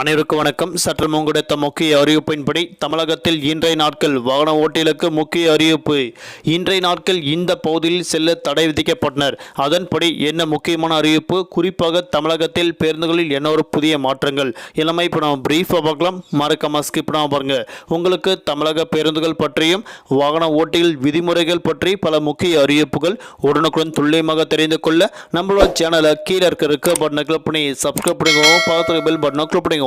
அனைவருக்கும் வணக்கம். சற்று முன்குடைத்த முக்கிய அறிவிப்பின்படி தமிழகத்தில் இன்றைய நாட்கள் வாகன ஓட்டிகளுக்கு முக்கிய அறிவிப்பு. இன்றைய நாட்கள் இந்த பகுதியில் செல்ல தடை விதிக்கப்பட்டனர். அதன்படி என்ன முக்கியமான அறிவிப்பு? குறிப்பாக தமிழகத்தில் பேருந்துகளில் என்ன ஒரு புதிய மாற்றங்கள்? எல்லாமே இப்போ நம்ம பிரீஃபாக பார்க்கலாம். மறக்காம ஸ்கிப் பண்ணாம பாருங்கள் உங்களுக்கு தமிழக பேருந்துகள் பற்றியும் வாகன ஓட்டிகள் விதிமுறைகள் பற்றி பல முக்கிய அறிவிப்புகள் உடனுக்குடன் துல்லியமாக தெரிந்து கொள்ள நம்மளோட சேனலை கீழே இருக்க இருக்க பட்டனை கிளிக் பண்ணி சப்ஸ்கிரைப் பண்ணிக்கோங்க. பக்கத்தில் பெல் பட்டனை கிளிக் பண்ணிக்கோங்க.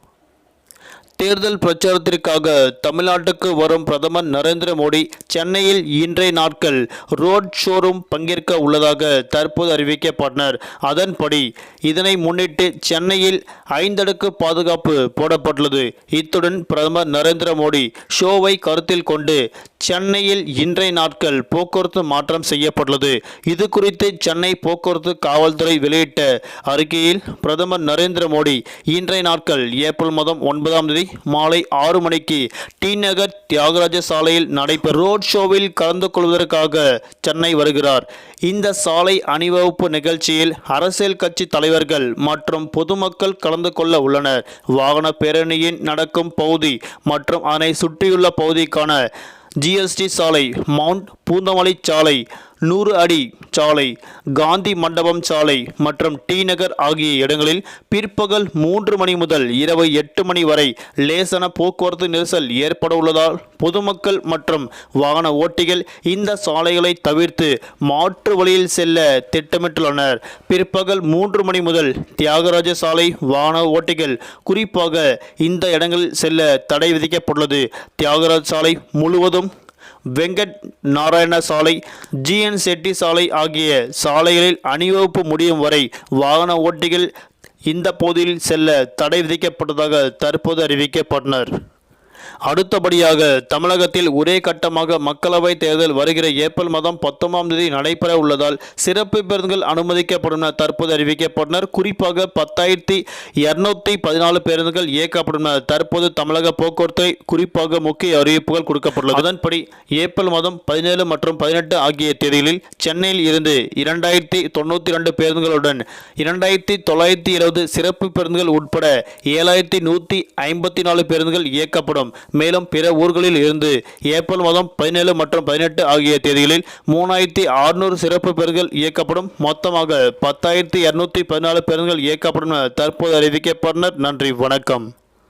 தேர்தல் பிரச்சாரத்திற்காக தமிழ்நாட்டுக்கு வரும் பிரதமர் நரேந்திர மோடி சென்னையில் இன்றைய நாட்கள் ரோட் ஷோரூம் பங்கேற்க உள்ளதாக தற்போது அறிவிக்கப்பட்டனர். அதன்படி இதனை முன்னிட்டு சென்னையில் ஐந்தடுக்கு பாதுகாப்பு போடப்பட்டுள்ளது. இத்துடன் பிரதமர் நரேந்திர மோடி ஷோவை கருத்தில் கொண்டு சென்னையில் இன்றைய நாட்கள் போக்குவரத்து மாற்றம் செய்யப்பட்டுள்ளது. இது குறித்து சென்னை போக்குவரத்து காவல்துறை வெளியிட்ட அறிக்கையில் பிரதமர் நரேந்திர மோடி இன்றைய நாட்கள் ஏப்ரல் மாதம் ஒன்பதாம் தேதி மாலை ஆறு மணிக்கு டி நகர் தியாகராஜ சாலையில் நடைபெறும் ரோட் ஷோவில் கலந்து கொள்வதற்காக சென்னை வருகிறார். இந்த சாலை அணிவகுப்பு நிகழ்ச்சியில் அரசியல் கட்சி தலைவர்கள் மற்றும் பொதுமக்கள் கலந்து கொள்ள உள்ளனர். வாகன பேரணியின் நடக்கும் பகுதி மற்றும் அதனை சுற்றியுள்ள பகுதிக்கான ஜிஎஸ்டி சாலை மவுண்ட் பூந்தமலை சாலை நூறு அடி சாலை காந்தி மண்டபம் சாலை மற்றும் டி நகர் ஆகிய இடங்களில் பிற்பகல் மூன்று மணி முதல் இரவு எட்டு மணி வரை லேசன போக்குவரத்து நெரிசல் ஏற்பட உள்ளதால் பொதுமக்கள் மற்றும் வாகன ஓட்டிகள் இந்த சாலைகளை தவிர்த்து மாற்று வழியில் செல்ல திட்டமிட்டுள்ளனர். பிற்பகல் மூன்று மணி முதல் தியாகராஜ சாலை வாகன ஓட்டிகள் குறிப்பாக இந்த இடங்களில் செல்ல தடை விதிக்கப்பட்டுள்ளது. தியாகராஜ சாலை முழுவதும் வெங்கட் நாராயண சாலை ஜிஎன் செட்டி சாலை ஆகிய சாலைகளில் அணிவகுப்பு முடியும் வரை வாகன ஓட்டிகள் இந்த பகுதியில் செல்ல தடை விதிக்கப்பட்டதாக தற்போது அறிவிக்கப்பட்டனர். அடுத்தபடியாக தமிழகத்தில் ஒரே கட்டமாக மக்களவைத் தேர்தல் வருகிற ஏப்ரல் மாதம் பத்தொன்பதாம் தேதி நடைபெற உள்ளதால் சிறப்பு பேருந்துகள் அனுமதிக்கப்படும் என தற்போது அறிவிக்கப்பட்டனர். குறிப்பாக பத்தாயிரத்தி இருநூத்தி பதினாலு பேருந்துகள் இயக்கப்படும் என தற்போது தமிழக போக்குவரத்து குறிப்பாக முக்கிய அறிவிப்புகள் கொடுக்கப்பட்டுள்ளது. அதன்படி ஏப்ரல் மாதம் பதினேழு மற்றும் பதினெட்டு ஆகிய தேதிகளில் சென்னையில் இருந்து இரண்டாயிரத்தி தொண்ணூற்றி ரெண்டு பேருந்துகளுடன் இரண்டாயிரத்தி தொள்ளாயிரத்தி இருபது சிறப்பு பேருந்துகள் உட்பட ஏழாயிரத்தி நூற்றி ஐம்பத்தி நாலு பேருந்துகள் இயக்கப்படும். மேலும் பிற ஊர்களில் இருந்து ஏப்ரல் மாதம் பதினேழு மற்றும் பதினெட்டு ஆகிய தேதிகளில் மூணாயிரத்தி அறுநூறு சிறப்பு பேருந்துகள் இயக்கப்படும். மொத்தமாக பத்தாயிரத்தி இருநூத்தி பதினாலு பேருந்துகள் இயக்கப்படும் என தற்போது அறிவிக்கப்பட்டனர். நன்றி வணக்கம்.